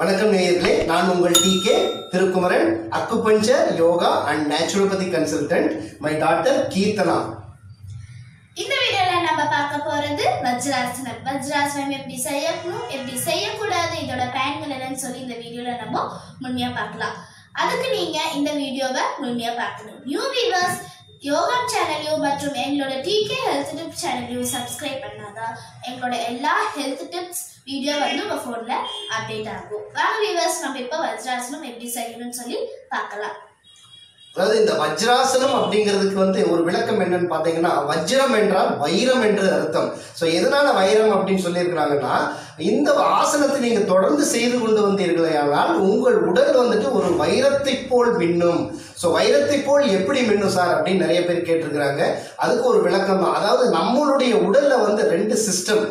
வணக்கம் நேயர்களே நான் உங்கள் T K Thirukumaran acupuncture yoga and naturopathy consultant my doctor Keerthana. இந்த வீடியோல நம்ம பார்க்க போறது வஜ்ராசனம். வஜ்ராசனம் எப்படி செய்யணும் எப்படி செய்யக்கூடாது இதோட பயன்கள் என்னன்னு சொல்லி இந்த வீடியோல நம்ம முழுமையா பார்க்கலாம். அதுக்கு நீங்க இந்த வீடியோவை முழுமையா பார்க்கணும். நியூ வீவர்ஸ் யோகா சேனலையும் மற்றும் எங்களோட டிகே ஹெல்த் டிப்ஸ் சேனலையும் சப்ஸ்கிரைப் பண்ணாதான் எங்களோட எல்லா ஹெல்த் டிப்ஸ் வீடியோ வந்து உங்க போன்ல அப்டேட் ஆகும். வாங்க வியூவர்ஸ் நம்ம இப்போ வஜ்ராசனம் எப்படி செய்யணும்னு சொல்லி பார்க்கலாம். அதாவது இந்த வஜ்ராசனம் அப்படிங்கிறதுக்கு வந்து ஒரு விளக்கம் என்னன்னு பார்த்தீங்கன்னா வஜ்ரம் என்றால் வைரம் என்று அர்த்தம். ஸோ எதனால வைரம் அப்படின்னு சொல்லியிருக்கிறாங்கன்னா இந்த ஆசனத்தை நீங்க தொடர்ந்து செய்து கொண்டு வந்தீர்களே ஆனால் உங்கள் உடல் வந்துட்டு ஒரு வைரத்தை போல் மின்னும். ஸோ வைரத்தை போல் எப்படி மின்னும் சார் அப்படின்னு நிறைய பேர் கேட்டிருக்கிறாங்க. அதுக்கு ஒரு விளக்கம் தான். அதாவது நம்மளுடைய உடல்ல வந்து ரெண்டு சிஸ்டம்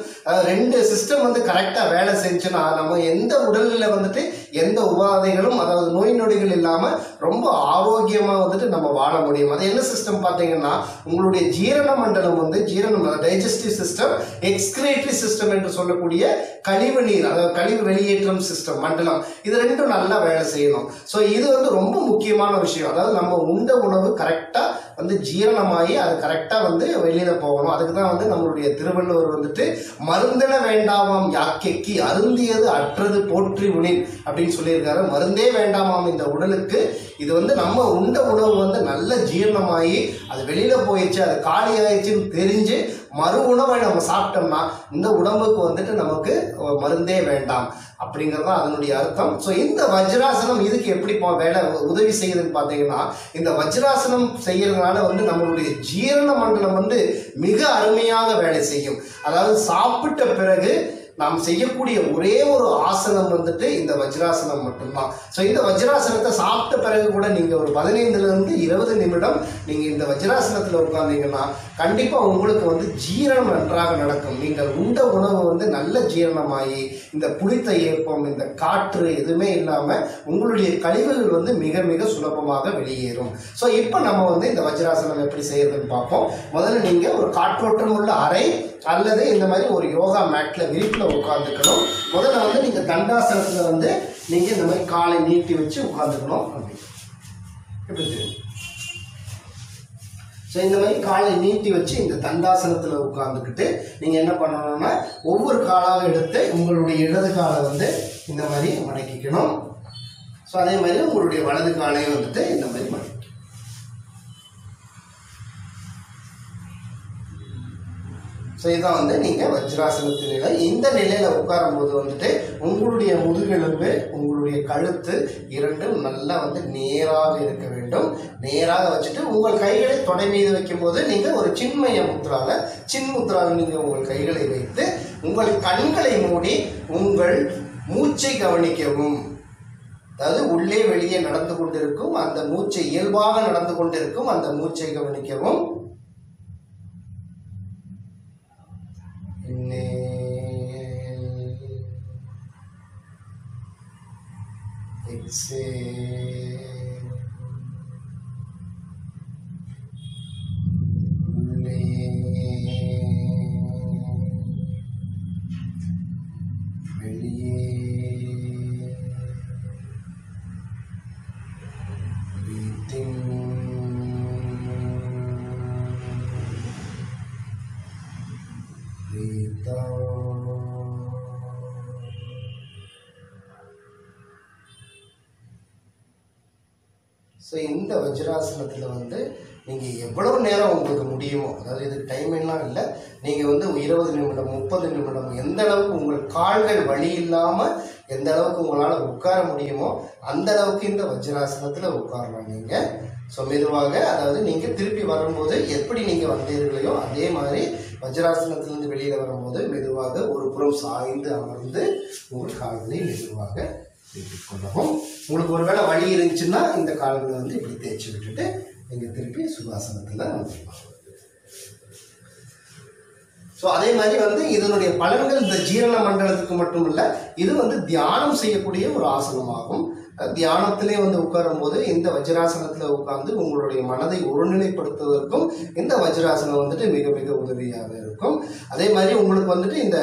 ரெண்டு சிஸ்டம் வந்து கரெக்டாக வேலை செஞ்சுன்னா நம்ம எந்த உடல்ல வந்துட்டு எந்த உபாதைகளும் அதாவது நோய் நொடிகள் இல்லாமல் ரொம்ப ஆரோக்கியமாக வந்துட்டு நம்ம வாழ முடியும். அது என்ன சிஸ்டம் பார்த்தீங்கன்னா உங்களுடைய ஜீரண மண்டலம் வந்து ஜீரணம் டைஜஸ்டிவ் சிஸ்டம் எக்ஸ்கிரேட்டரி சிஸ்டம் என்று சொல்லக்கூடிய கழிவு நீர் அதாவது கழிவு வெளியேற்றம் சிஸ்டம் மண்டலம் இது ரெண்டும் நல்லா வேலை செய்யணும். ஸோ இது வந்து ரொம்ப முக்கியமான விஷயம். அதாவது நம்ம உண்ட உணவு கரெக்டாக வந்து ஜீரணமாகி அது கரெக்டாக வந்து வெளியில் போகணும். அதுக்கு தான் வந்து நம்மளுடைய திருவள்ளுவர் வந்துட்டு மருந்தென வேண்டாமாம் யாக்கைக்கு அருந்தியது அற்றது போற்றி உணின் அப்படின்னு சொல்லியிருக்காரு. மருந்தே வேண்டாமாம் இந்த உடலுக்கு. இது வந்து நம்ம உண்ட உணவு வந்து நல்ல ஜீரணமாகி அது வெளியில் போயிடுச்சு அது காலி ஆயிடுச்சுன்னு தெரிஞ்சு மறு உணவை நம்ம சாப்பிட்டோம்னா இந்த உடம்புக்கு வந்துட்டு நமக்கு மருந்தே வேண்டாம். அப்படிங்கிறது தான் அதனுடைய அர்த்தம். ஸோ இந்த வஜ்ராசனம் இதுக்கு எப்படி வேலை உதவி செய்யுதுன்னு பார்த்தீங்கன்னா இந்த வஜ்ராசனம் செய்யறதுனால வந்து நம்மளுடைய ஜீரண மண்டலம் வந்து மிக அருமையாக வேலை செய்யும். அதாவது சாப்பிட்ட பிறகு நாம் செய்யக்கூடிய ஒரே ஒரு ஆசனம் வந்துட்டு இந்த வஜ்ராசனம் மட்டும்தான். ஸோ இந்த வஜ்ராசனத்தை சாப்பிட்ட பிறகு கூட நீங்க ஒரு பதினைந்துலேருந்து இருபது நிமிடம் நீங்க இந்த வஜ்ராசனத்தில் உட்கார்ந்தீங்கன்னா கண்டிப்பாக உங்களுக்கு வந்து ஜீரணம் நன்றாக நடக்கும். நீங்கள் உண்ட உணவு வந்து நல்ல ஜீரணமாகி இந்த புளித்த ஏப்பம் இந்த காற்று எதுவுமே இல்லாமல் உங்களுடைய கழிவுகள் வந்து மிக மிக சுலபமாக வெளியேறும். ஸோ இப்போ நம்ம வந்து இந்த வஜ்ராசனம் எப்படி செய்யறதுன்னு பார்ப்போம். முதல்ல நீங்கள் ஒரு காற்றோட்டம் உள்ள அறை அல்லது இந்த மாதிரி ஒரு யோகா மேட்ல விரிப்பில் உட்காந்துக்கணும் முதல்ல வந்து நீங்கள் தண்டாசனத்தில் வந்து நீங்கள் இந்த மாதிரி காலை நீட்டி வச்சு உட்காந்துக்கணும் அப்படி. எப்படி தெரியும்? ஸோ இந்த மாதிரி காலை நீட்டி வச்சு இந்த தண்டாசனத்தில் உட்காந்துக்கிட்டு நீங்கள் என்ன பண்ணணும்னா ஒவ்வொரு காலாக எடுத்து உங்களுடைய இடது காலை வந்து இந்த மாதிரி மடக்கிக்கணும். ஸோ அதே மாதிரி உங்களுடைய வலது காலையும் வந்துட்டு இந்த மாதிரி மடக்கி ஸோ இதை வந்து நீங்கள் வஜ்ராசனத்து நிலை இந்த நிலையில் உட்காரும்போது வந்துட்டு உங்களுடைய முதுகெலும்பு உங்களுடைய கழுத்து இரண்டும் நல்லா வந்து நேராக இருக்க வேண்டும். நேராக வச்சுட்டு உங்கள் கைகளை தொடை மீது வைக்கும்போது நீங்கள் ஒரு சின்மய முத்ரால சின்முத்ராவில் நீங்கள் உங்கள் கைகளை வைத்து உங்கள் கண்களை மூடி உங்கள் மூச்சை கவனிக்கவும். அதாவது உள்ளே வெளியே நடந்து கொண்டிருக்கும் அந்த மூச்சை இயல்பாக நடந்து கொண்டிருக்கும் அந்த மூச்சை கவனிக்கவும். inhale, exhale, inhale, release, breathing. So இந்த வஜ்ராசனத்தில் வந்து நீங்கள் எவ்வளோ நேரம் உங்களுக்கு முடியுமோ அதாவது இது டைம் எல்லாம் இல்லை நீங்கள் வந்து இருபது நிமிடம் முப்பது நிமிடம் எந்த அளவுக்கு உங்கள் கால்கள் வழி இல்லாமல் எந்த அளவுக்கு உங்களால் உட்கார முடியுமோ அந்த அளவுக்கு இந்த வஜ்ராசனத்தில் உட்காரலாம் நீங்கள் ஸோ மெதுவாக அதாவது நீங்கள் திருப்பி வரும்போது எப்படி நீங்கள் வந்தீர்களையோ அதே மாதிரி வஜ்ராசனத்திலிருந்து வெளியில் வரும்போது மெதுவாக ஒரு புறம் சாய்ந்து அமர்ந்து உங்கள் கால்களை மெதுவாக திருப்பிக் கொள்ளவும். உங்களுக்கு ஒருவேளை வழி இருந்துச்சுன்னா இந்த கால்களை வந்து இப்படி தேய்ச்சி விட்டுட்டு நீங்கள் திருப்பி சுகாசனத்தில் வந்துருவாங்க ஸோ அதே மாதிரி வந்து இதனுடைய பலன்கள் இந்த ஜீரண மண்டலத்துக்கு மட்டும் இல்லை இது வந்து தியானம் செய்யக்கூடிய ஒரு ஆசனமாகும். தியானத்திலே வந்து உட்காரும் போது இந்த வஜ்ராசனத்தில் உட்கார்ந்து உங்களுடைய மனதை ஒருநிலைப்படுத்துவதற்கும் இந்த வஜ்ராசனம் வந்துட்டு மிக மிக உதவியாக இருக்கும். அதே மாதிரி உங்களுக்கு வந்துட்டு இந்த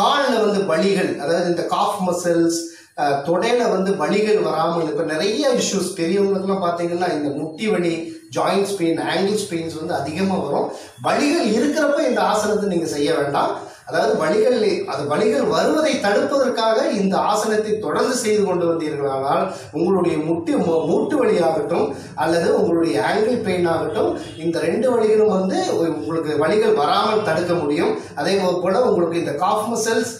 காலில் வந்து வலிகள் அதாவது இந்த காஃப் மசில்ஸ் தொடையில வந்து வலிகள் வராமல் இப்போ நிறைய இஷ்யூஸ் பெரியவங்களுக்குலாம் பார்த்தீங்கன்னா இந்த முட்டி வலி ஜாயின்ஸ் பெயின் ஆங்கிள்ஸ் பெயின்ஸ் வந்து அதிகமாக வரும். வலிகள் இருக்கிறப்ப இந்த ஆசனத்தை நீங்கள் செய்ய வேண்டாம். அதாவது வலிகள் அது வழிகள் வருவதை தடுப்பதற்காக இந்த ஆசனத்தை தொடர்ந்து செய்து கொண்டு வந்தீர்களானால் உங்களுடைய முட்டி மூட்டு வலியாகட்டும் அல்லது உங்களுடைய ஆங்கிள் பெயின் ஆகட்டும் இந்த ரெண்டு வழிகளும் வந்து உங்களுக்கு வழிகள் வராமல் தடுக்க முடியும். அதே போல உங்களுக்கு இந்த காஃப் மசில்ஸ்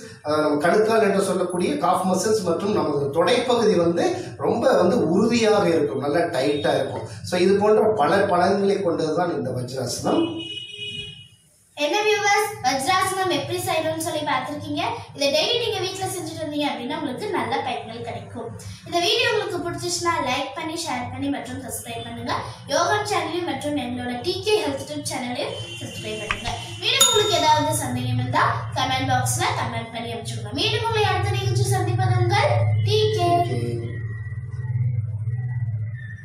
கணுக்கால் என்று சொல்லக்கூடிய காஃப் மசில்ஸ் மற்றும் நமது தொடைப்பகுதி வந்து ரொம்ப வந்து உறுதியாக இருக்கும் நல்லா டைட்டாக இருக்கும். ஸோ இது போன்ற பல பலன்களை கொண்டதுதான் இந்த வஜ்ராசனம். வஜ்ராசனம் எப்படி செய்யணும்னு சொல்லி பார்த்துருக்கீங்க. இதை டெய்லி நீங்கள் வீட்டில் செஞ்சுட்டு இருந்தீங்க அப்படின்னா உங்களுக்கு நல்ல பயன்கள் கிடைக்கும். இந்த வீடியோ உங்களுக்கு பிடிச்சிச்சுன்னா லைக் பண்ணி ஷேர் பண்ணி மற்றும் சப்ஸ்கிரைப் பண்ணுங்க. யோகா சேனலையும் மற்றும் எங்களோட டிகே ஹெல்த் டிப் சேனலையும் சப்ஸ்கிரைப் பண்ணுங்க. மீண்டும் உங்களுக்கு ஏதாவது சந்தேகம் இருந்தால் கமெண்ட் பாக்ஸில் கமெண்ட் பண்ணி அமைச்சுக்கோங்க மீண்டும் உங்களை அடுத்த நிகழ்ச்சி சந்திப்பது உங்கள்